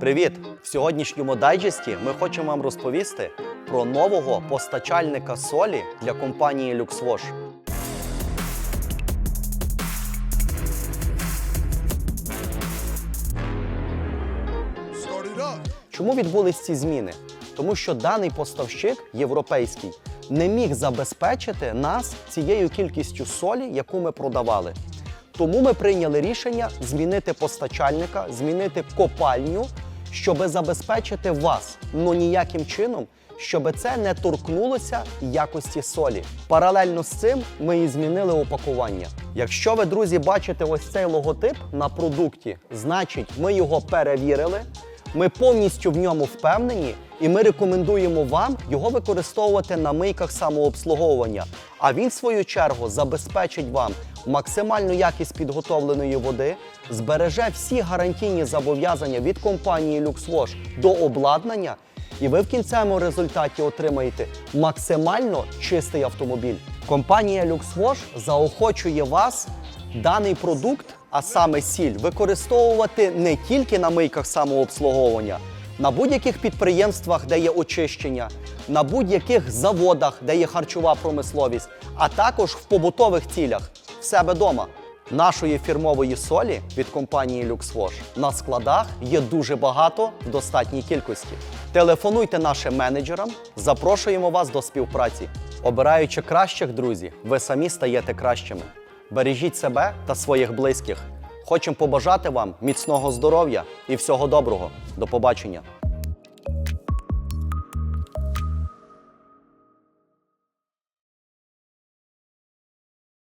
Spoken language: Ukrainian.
Привіт! В сьогоднішньому дайджесті ми хочемо вам розповісти про нового постачальника солі для компанії LuxWash. Чому відбулись ці зміни? Тому що даний поставщик європейський не міг забезпечити нас цією кількістю солі, яку ми продавали. Тому ми прийняли рішення змінити постачальника, змінити копальню, щоб забезпечити вас, ну ніяким чином, щоб це не торкнулося якості солі. Паралельно з цим ми і змінили упакування. Якщо ви, друзі, бачите ось цей логотип на продукті, значить ми його перевірили. Ми повністю в ньому впевнені, і ми рекомендуємо вам його використовувати на мийках самообслуговування. А він, в свою чергу, забезпечить вам максимальну якість підготовленої води, збереже всі гарантійні зобов'язання від компанії LuxWash до обладнання, і ви в кінцевому результаті отримаєте максимально чистий автомобіль. Компанія LuxWash заохочує вас даний продукт, а саме сіль, використовувати не тільки на мийках самообслуговування, на будь-яких підприємствах, де є очищення, на будь-яких заводах, де є харчова промисловість, а також в побутових цілях в себе вдома. Нашої фірмової солі від компанії LuxWash на складах є дуже багато в достатній кількості. Телефонуйте нашим менеджерам, запрошуємо вас до співпраці. Обираючи кращих друзі, ви самі стаєте кращими. Бережіть себе та своїх близьких. Хочемо побажати вам міцного здоров'я і всього доброго. До побачення!